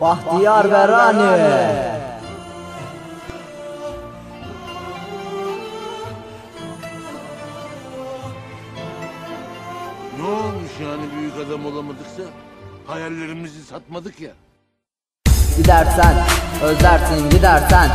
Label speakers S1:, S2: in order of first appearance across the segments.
S1: Bahtiyar ve Rani.
S2: Ne olmuş yani büyük adam olamadıksa? Hayallerimizi satmadık ya.
S1: Gidersen, özlersin gidersen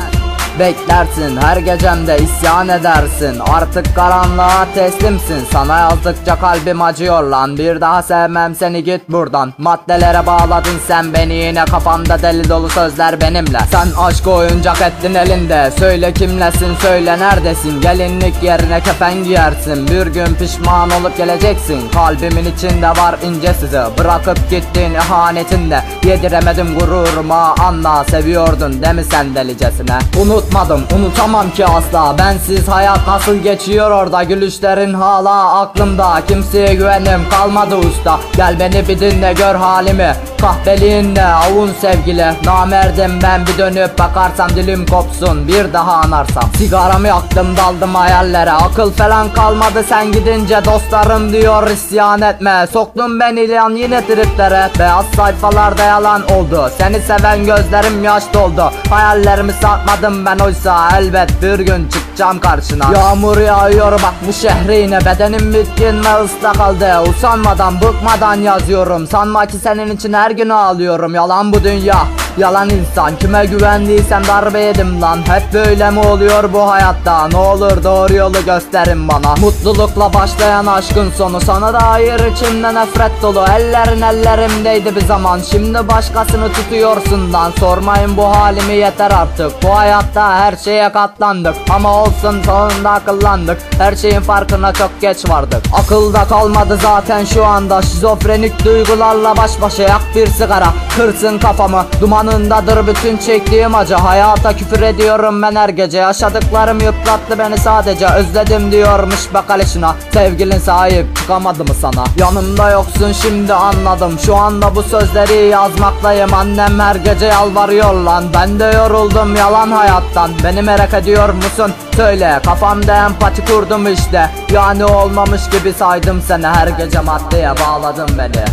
S1: Beklersin her gecemde isyan edersin. Artık karanlığa teslimsin. Sana yazdıkça kalbim acıyor lan. Bir daha sevmem seni git buradan. Maddelere bağladın sen beni yine Kafamda deli dolu sözler benimle. Sen aşkı oyuncak ettin elinde. Söyle kimlesin söyle neredesin? Gelinlik yerine kefen giyersin. Bir gün pişman olup geleceksin. Kalbimin içinde var ince sizi Bırakıp gittiğin ihanetinde Yediremedim gururuma. Anla Seviyordun değil mi sen delicesine Unutmadım unutamam ki asla. Bensiz hayat nasıl geçiyor orada? Gülüşlerin hala aklımda. Kimseye güvenim kalmadı usta. Gel beni bir dinle gör halimi Kahveliğinle avun sevgili Namerdim ben bir dönüp bakarsam dilim kopsun Bir daha anarsam. Sigaramı yaktım daldım hayallere. Akıl falan kalmadı sen gidince Dostlarım diyor isyan etme. Soktun beni yan yine triplere. Beyaz sayfalarda yalan oldu. Seni seven gözlerim yaş doldu. Hayallerimi satmadım ben oysa Elbet bir gün çıkacağım karşına. Yağmur yağıyor bak bu şehre Bedenim bitkin ve ıslak kaldı Usanmadan bıkmadan yazıyorum. Sanma ki senin için her gün ağlıyorum. Yalan bu dünya Yalan insan kime güvendiysem darbe yedim lan. Hep böyle mi oluyor bu hayatta? Ne olur doğru yolu gösterin bana. Mutlulukla başlayan aşkın sonu. Sana dair içimde nefret dolu. Ellerin ellerimdeydi bir zaman. Şimdi başkasını tutuyorsun lan. Sormayın bu halimi yeter artık. Bu hayatta her şeye katlandık. Ama olsun sonunda akıllandık. Her şeyin farkına çok geç vardık. Akılda kalmadı zaten şu anda. Şizofrenik duygularla baş başa yak bir sigara. Kırsın kafamı dumanındadır bütün çektiğim acı. Hayata küfür ediyorum ben her gece. Yaşadıklarım yıprattı beni sadece Özledim diyormuş bak alışına Sevgilin sahip çıkamadı mı sana? Yanımda yoksun şimdi anladım. Şu anda bu sözleri yazmaktayım. Annem her gece yalvarıyor lan. Ben de yoruldum yalan hayattan. Beni merak ediyor musun? Söyle. Kafamda empati kurdum işte. Yani olmamış gibi saydım seni. Her gece maddeye bağladın beni